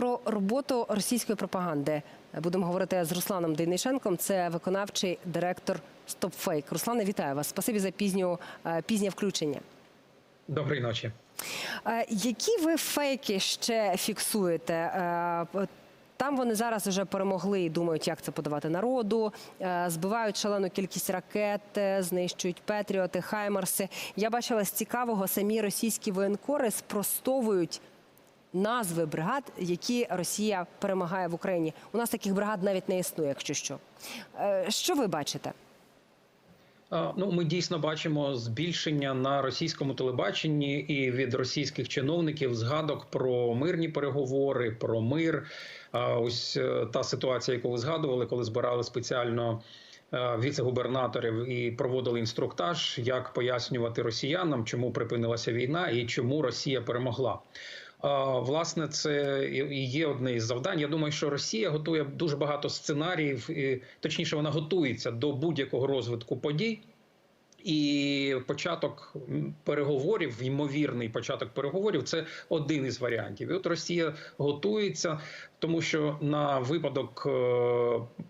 про роботу російської пропаганди будемо говорити з Русланом Дейнишенком. Це виконавчий директор StopFake. Руслане, вітаю вас. Спасибі за пізню е, пізнє включення. Доброї ночі. Е, Які ви фейки ще фіксуєте? Е, Там вони зараз вже перемогли і думають, як це подавати народу. Збивають шалену кількість ракет, знищують Петріоти, Хаймарси. Я бачила з цікавого, самі російські воєнкори спростовують назви бригад, які Росія перемагає в Україні. У нас таких бригад навіть не існує, якщо що. Е, Що ви бачите? Ну, ми дійсно бачимо збільшення на російському телебаченні і від російських чиновників згадок про мирні переговори, про мир. Ось е, та ситуація, яку ви згадували, коли збирали спеціально. е, Віце-губернаторів і проводили інструктаж, як пояснювати росіянам, чому припинилася війна і чому Росія перемогла. Власне, це і є одне із завдань. Я думаю, що Росія готує дуже багато сценаріїв, і, точніше, вона готується до будь-якого розвитку подій. І початок переговорів, ймовірний початок переговорів, це один із варіантів. І от Росія готується, тому що на випадок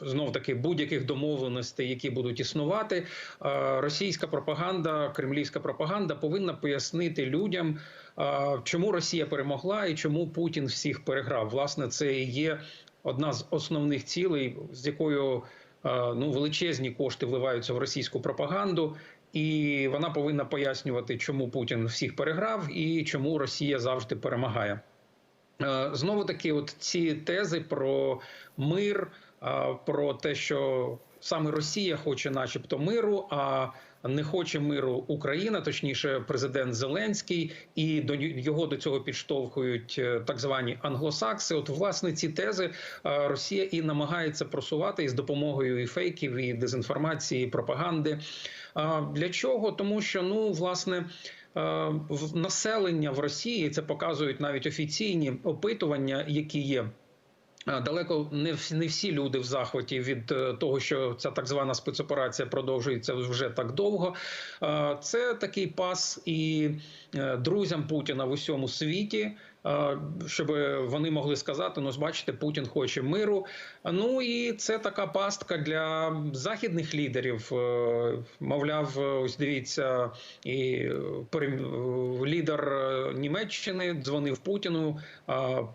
знов таки будь-яких домовленостей, які будуть існувати, е, російська пропаганда, кремлівська пропаганда повинна пояснити людям, е, чому Росія перемогла і чому Путін всіх переграв. Власне, це і є одна з основних цілей, з якою е, ну величезні кошти вливаються в російську пропаганду. І вона повинна пояснювати, чому Путін всіх переграв і чому Росія завжди перемагає. Е, Знову таки, от ці тези про мир, е, про те, що саме Росія хоче, начебто, миру, а не хоче миру Україна, точніше, президент Зеленський, і до його до цього підштовхують е, так звані англосакси. От власне ці тези е, Росія і намагається просувати із допомогою і фейків, і дезінформації, і пропаганди. А Для чого? Тому що ну власне. е, населення в Росії це показують навіть офіційні опитування, які є. Далеко не всі, не всі люди в захваті від е, того, що ця так звана спецоперація продовжується вже так довго. Це такий пас і е, друзям Путіна в усьому світі, щоб вони могли сказати: ну, бачите, Путін хоче миру. Ну і це така пастка для західних лідерів. Е, Мовляв, ось дивіться, і е, лідер е, Німеччини дзвонив Путіну, е,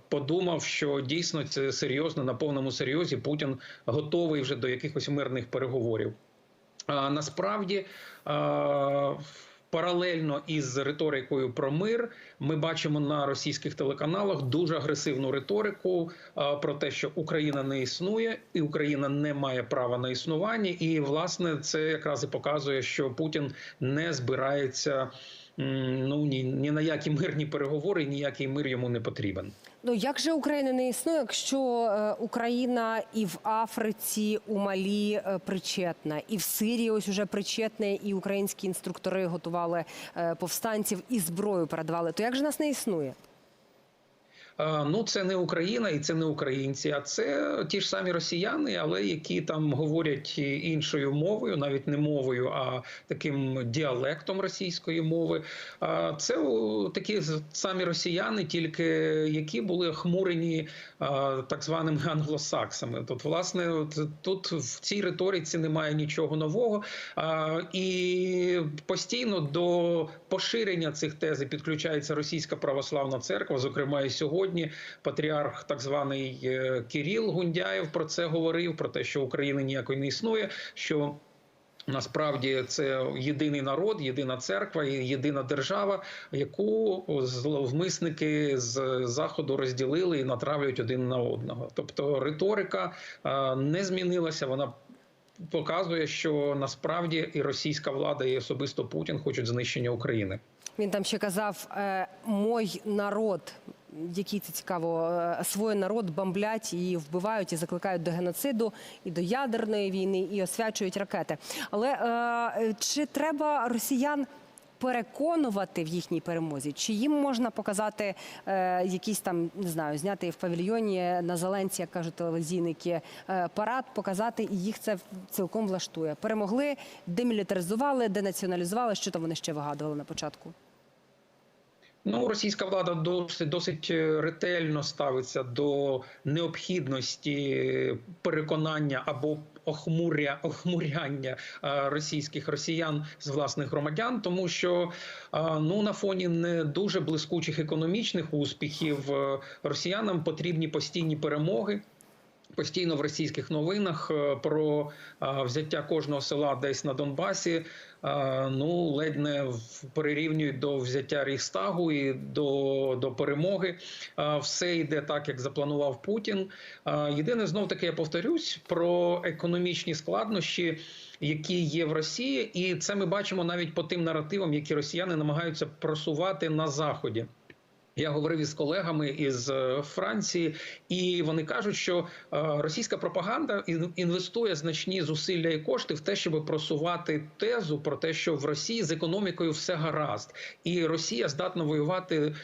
подумав, що дійсно це серйозно на повному серйозі. Путін готовий вже до якихось мирних переговорів. А насправді. Е, Паралельно із риторикою про мир ми бачимо на російських телеканалах дуже агресивну риторику про те, що Україна не існує, і Україна не має права на існування. І власне це якраз і показує, що Путін не збирається ну ні, ні на які мирні переговори, ніякий мир йому не потрібен. Ну як же Україна не існує, якщо е, Україна і в Африці, у Малі е, причетна, і в Сирії ось уже причетне, і українські інструктори готували е, повстанців і зброю передавали. То як же нас не існує? Е, Ну, це не Україна і це не українці, а це ті ж самі росіяни, але які там говорять іншою мовою, навіть не мовою, а таким діалектом російської мови. Це такі самі росіяни, тільки які були охмурені так званими англосаксами. Тут, власне, тут в цій риториці немає нічого нового. І постійно до поширення цих тез підключається російська православна церква, зокрема і сьогодні. Патріарх, так званий е, Кіріл Гундяєв, про це говорив: про те, що України ніякої не існує. що Насправді це єдиний народ, єдина церква, єдина держава, яку зловмисники з заходу розділили і натравлюють один на одного. Тобто риторика е, не змінилася. Вона показує, що насправді і російська влада, і особисто Путін хочуть знищення України. Він там ще казав: е, мой народ. Який це цікаво, е, свій народ бомблять і вбивають, і закликають до геноциду, і до ядерної війни, і освячують ракети. Але е, чи треба росіян переконувати в їхній перемозі? Чи їм можна показати е, якісь там не знаю, зняти в павільйоні на Зеленці, як кажуть телевізійники, е, парад, показати, і їх це цілком влаштує? Перемогли, демілітаризували, денаціоналізували. Що там вони ще вигадували на початку? Ну, російська влада досить досить ретельно ставиться до необхідності переконання або охмуря, охмуряння е, російських росіян з власних громадян, тому що е, ну на фоні не дуже блискучих економічних успіхів е, росіянам потрібні постійні перемоги. Постійно в російських новинах е, про е, взяття кожного села десь на Донбасі. е, Ну ледь не перерівнюють до взяття Рейхстагу і до, до перемоги. Все йде так, як запланував Путін. Єдине, знов таки я повторюсь про економічні складнощі, які є в Росії, і це ми бачимо навіть по тим наративам, які росіяни намагаються просувати на заході. Я говорив із колегами із е, Франції, і вони кажуть, що е, російська пропаганда інвестує значні зусилля і кошти в те, щоб просувати тезу про те, що в Росії з економікою все гаразд, і Росія здатна воювати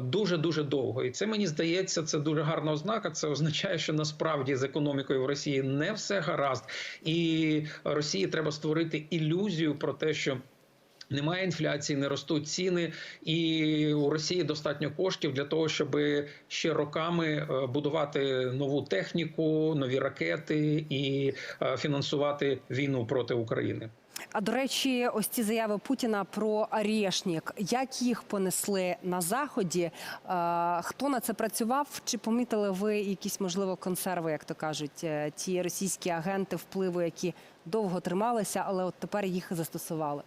дуже дуже довго. І це мені здається, це дуже гарна ознака. Це означає, що насправді з економікою в Росії не все гаразд, і Росії треба створити ілюзію про те, що. Немає інфляції, не ростуть ціни, і у Росії достатньо коштів для того, щоб ще роками е, будувати нову техніку, нові ракети і е, фінансувати війну проти України. А до речі, ось ці заяви Путіна про Арєшнік. Як їх понесли на заході? Е, Хто на це працював? Чи помітили ви якісь можливо консерви, як то кажуть, ті російські агенти впливу, які довго трималися, але от тепер їх застосували?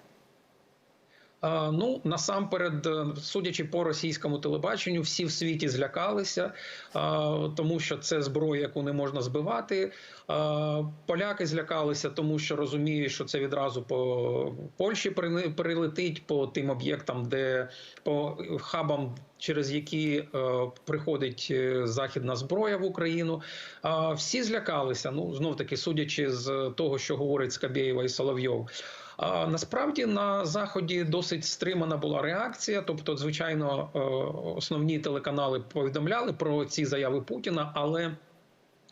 Ну насамперед, е, судячи по російському телебаченню, всі в світі злякалися, тому що це зброя, яку не можна збивати. Поляки злякалися, тому що розуміють, що це відразу по Польщі прилетить по тим об'єктам, де по хабам. Через які е, приходить е, західна зброя в Україну, всі злякалися. Ну знов таки, судячи з того, що говорить Скабєєва і Соловйов. Насправді на заході досить стримана була реакція. Тобто, звичайно, е, основні телеканали повідомляли про ці заяви Путіна, але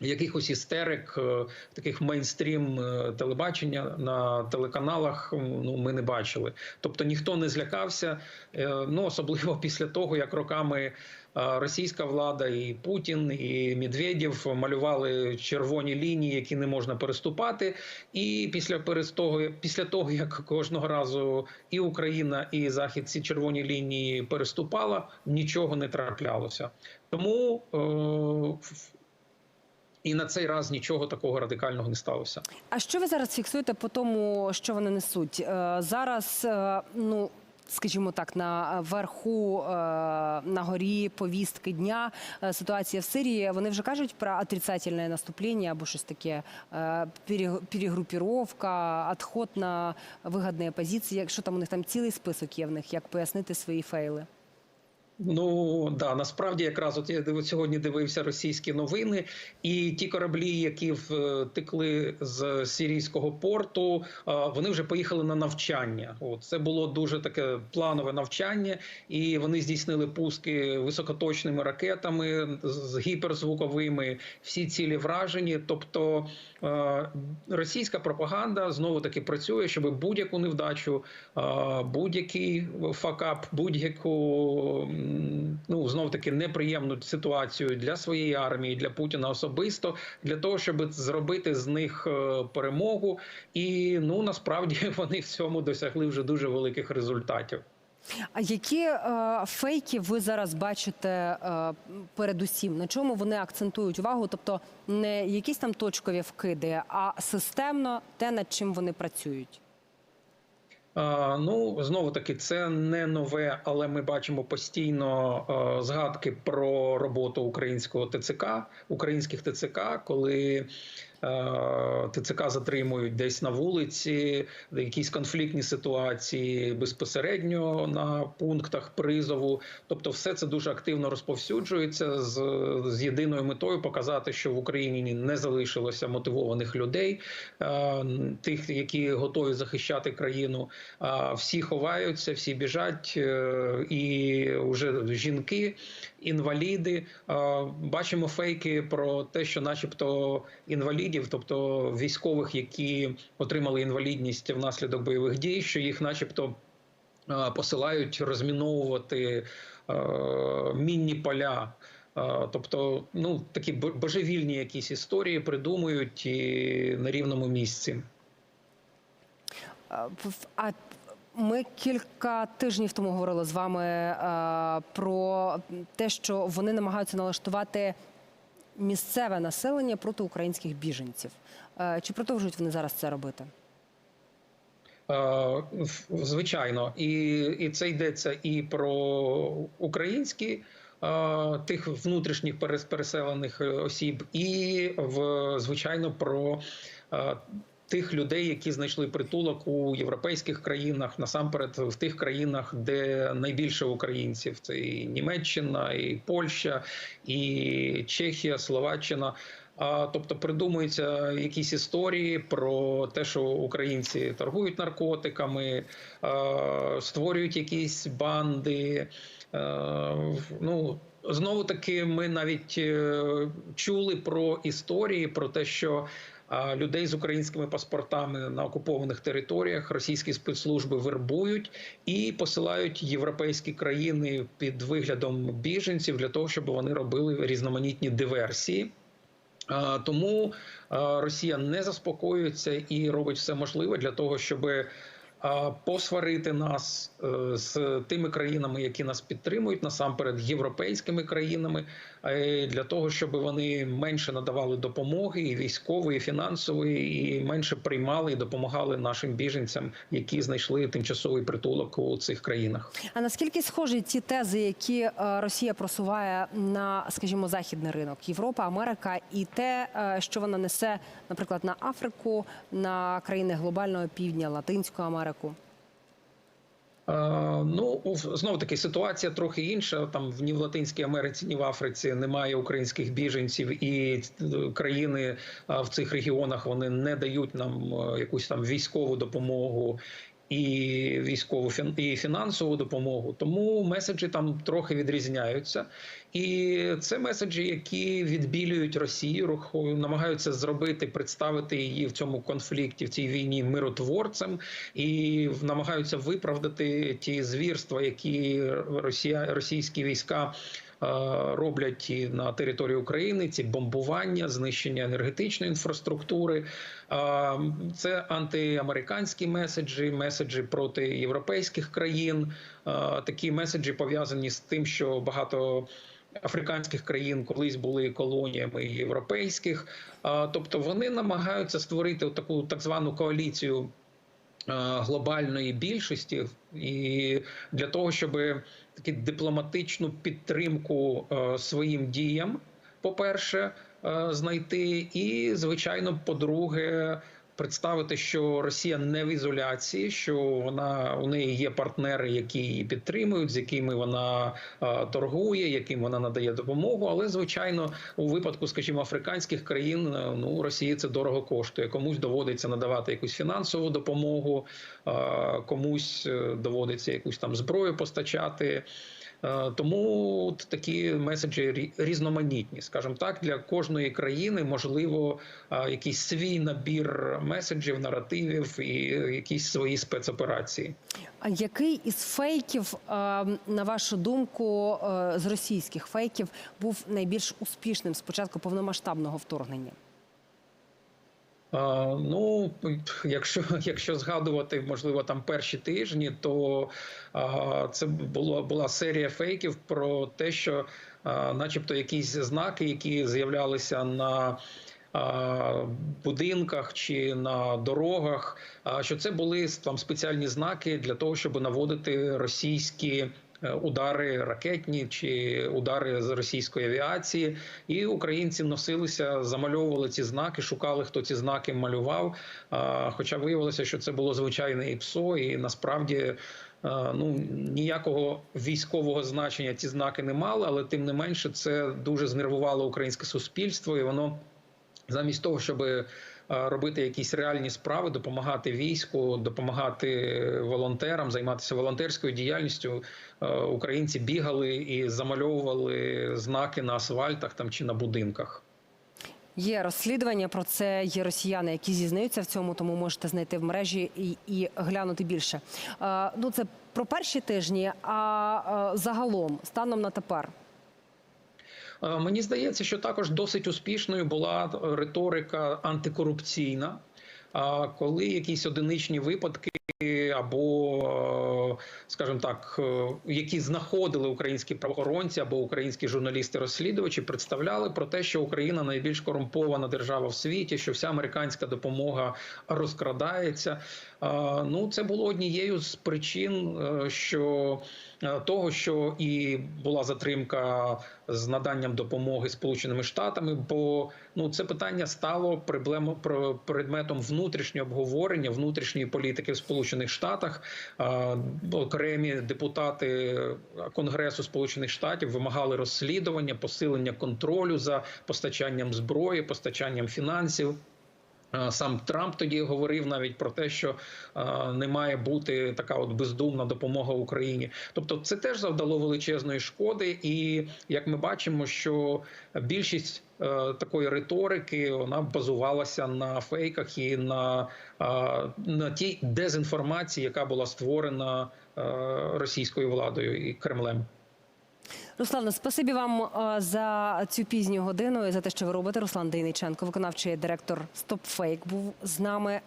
якихось істерик, е, таких мейнстрім е, телебачення на телеканалах ну ми не бачили. Тобто ніхто не злякався. е, Ну особливо після того, як роками російська влада і Путін і Медведєв малювали червоні лінії, які не можна переступати. І після перес- того, після того, як кожного разу і Україна, і Захід ці червоні лінії переступала, нічого не траплялося. Тому е, і на цей раз нічого такого радикального не сталося. А що ви зараз фіксуєте по тому, що вони несуть? Е, Зараз, е, ну. Скажімо так, на верху е, на горі повістки дня ситуація в Сирії. Вони вже кажуть про отрицательне наступлення або щось таке перегрупіровка, відход на вигідні позиції. Якщо там у них там цілий список є в них, як пояснити свої фейли? Ну да, насправді якраз от я сьогодні дивився російські новини, і ті кораблі, які втекли з сирійського порту, вони вже поїхали на навчання. От це було дуже таке планове навчання, і вони здійснили пуски високоточними ракетами з гіперзвуковими. Всі цілі вражені. Тобто е, російська пропаганда знову таки працює, щоб будь-яку невдачу, е, будь-який факап, будь-яку ну знов таки неприємну ситуацію для своєї армії, для Путіна особисто, для того, щоб зробити з них е, перемогу. І ну насправді вони в цьому досягли вже дуже великих результатів. А які е, фейки ви зараз бачите е, передусім? На чому вони акцентують увагу? Тобто не якісь там точкові вкиди, а системно те, над чим вони працюють. А, Ну знову таки, це не нове, але ми бачимо постійно е, згадки про роботу українського ТЦК, українських ТЦК, коли е, ТЦК затримують десь на вулиці, якісь конфліктні ситуації безпосередньо на пунктах призову. Тобто, все це дуже активно розповсюджується з, з єдиною метою показати, що в Україні не залишилося мотивованих людей, е, тих, які готові захищати країну. А всі ховаються, всі біжать, е, і вже жінки, інваліди. Бачимо фейки про те, що, начебто, інвалідів, тобто військових, які отримали інвалідність внаслідок бойових дій, що їх, начебто, посилають розміновувати. мінні поля. Е, Тобто, ну такі бо- божевільні якісь історії придумують і на рівному місці. А, ми кілька тижнів тому говорили з вами е, про те, що вони намагаються налаштувати місцеве населення проти українських біженців. Е, Чи продовжують вони зараз це робити? Е, Звичайно, і, і це йдеться і про українські е, тих внутрішніх перес- переселених осіб, і в звичайно про тих людей, які знайшли притулок у європейських країнах, насамперед в тих країнах, де найбільше українців. Це і Німеччина, і Польща, і Чехія, Словаччина. А тобто придумуються якісь історії про те, що українці торгують наркотиками, е, створюють якісь банди. Е, Ну знову таки, ми навіть е, чули про історії про те, що а, людей з українськими паспортами на окупованих територіях російські спецслужби вербують і посилають європейські країни під виглядом біженців для того, щоб вони робили різноманітні диверсії. Тому Росія не заспокоюється і робить все можливе для того, щоб посварити нас е, з тими країнами, які нас підтримують, насамперед європейськими країнами, для того, щоб вони менше надавали допомоги і військової, і фінансової, і менше приймали і допомагали нашим біженцям, які знайшли тимчасовий притулок у цих країнах. А наскільки схожі ті тези, які е, Росія просуває на, скажімо, західний ринок Європа, Америка, і те, е, що вона несе, наприклад, на Африку, на країни глобального півдня, Латинську Америку? Е, Ну знову таки ситуація трохи інша. Там ні в Латинській Америці, ні в Африці немає українських біженців, і е, країни е, в цих регіонах вони не дають нам якусь там військову допомогу. І військову і фінансову допомогу, тому меседжі там трохи відрізняються, і це меседжі, які відбілюють Росію, руху- намагаються зробити, представити її в цьому конфлікті, в цій війні миротворцем, і намагаються виправдати ті звірства, які Росія, російські війська роблять і на території України. Ці бомбування, знищення енергетичної інфраструктури. Е, Це антиамериканські меседжі, меседжі проти європейських країн. Е, Такі меседжі пов'язані з тим, що багато. Африканських країн колись були колоніями європейських, тобто вони намагаються створити таку так звану коаліцію е, глобальної більшості, і для того, щоб таку дипломатичну підтримку е, своїм діям, по-перше, е, знайти, і звичайно, по-друге, представити, що Росія не в ізоляції, що вона у неї є партнери, які її підтримують, з якими вона е, торгує, яким вона надає допомогу. Але звичайно, у випадку, скажімо, африканських країн, е, ну Росії це дорого коштує. Комусь доводиться надавати якусь фінансову допомогу, е, комусь доводиться якусь там зброю постачати. Е, Тому такі меседжі різноманітні, скажімо так, для кожної країни можливо е, якийсь свій набір меседжів, наративів і якісь свої спецоперації. А який із фейків, е, на вашу думку, е, з російських фейків був найбільш успішним з початку повномасштабного вторгнення? Ну, якщо якщо згадувати, можливо, там перші тижні, то це було була серія фейків про те, що, начебто, якісь знаки, які з'являлися на будинках чи на дорогах, а що це були там спеціальні знаки для того, щоб наводити російські. Е, Удари ракетні чи удари з російської авіації, і українці носилися, замальовували ці знаки, шукали, хто ці знаки малював. Хоча виявилося, що це було звичайне ІПСО, і насправді е, ну ніякого військового значення ці знаки не мали, але тим не менше це дуже знервувало українське суспільство, і воно замість того, щоб робити якісь реальні справи, допомагати війську, допомагати волонтерам, займатися волонтерською діяльністю. е, Українці бігали і замальовували знаки на асфальтах там чи на будинках. Є розслідування про це. Є росіяни, які зізнаються в цьому, тому можете знайти в мережі і, і глянути більше. Е, ну це про перші тижні. А е, загалом, станом на тепер, Е, Мені здається, що також досить успішною була риторика антикорупційна. А коли якісь одиничні випадки або, е, скажімо так, е, які знаходили українські правоохоронці або українські журналісти-розслідувачі, представляли про те, що Україна найбільш корумпована держава в світі, що вся американська допомога розкрадається. Е, Ну, це було однією з причин, е, що е, того, що і була затримка з наданням допомоги Сполученими Штатами, бо ну це питання стало проблему про предметом внутрішнього обговорення внутрішньої політики в Сполучених Штатах. Окремі депутати Конгресу Сполучених Штатів вимагали розслідування, посилення контролю за постачанням зброї, постачанням фінансів. Е, Сам Трамп тоді говорив навіть про те, що е, не має бути така от бездумна допомога Україні. Тобто, це теж завдало величезної шкоди, і як ми бачимо, що більшість е, такої риторики вона базувалася на фейках і на, на тій дезінформації, яка була створена російською владою і Кремлем. Руслане, спасибі вам е, за цю пізню годину і за те, що ви робите. Руслан Дейниченко, виконавчий директор StopFake, був з нами.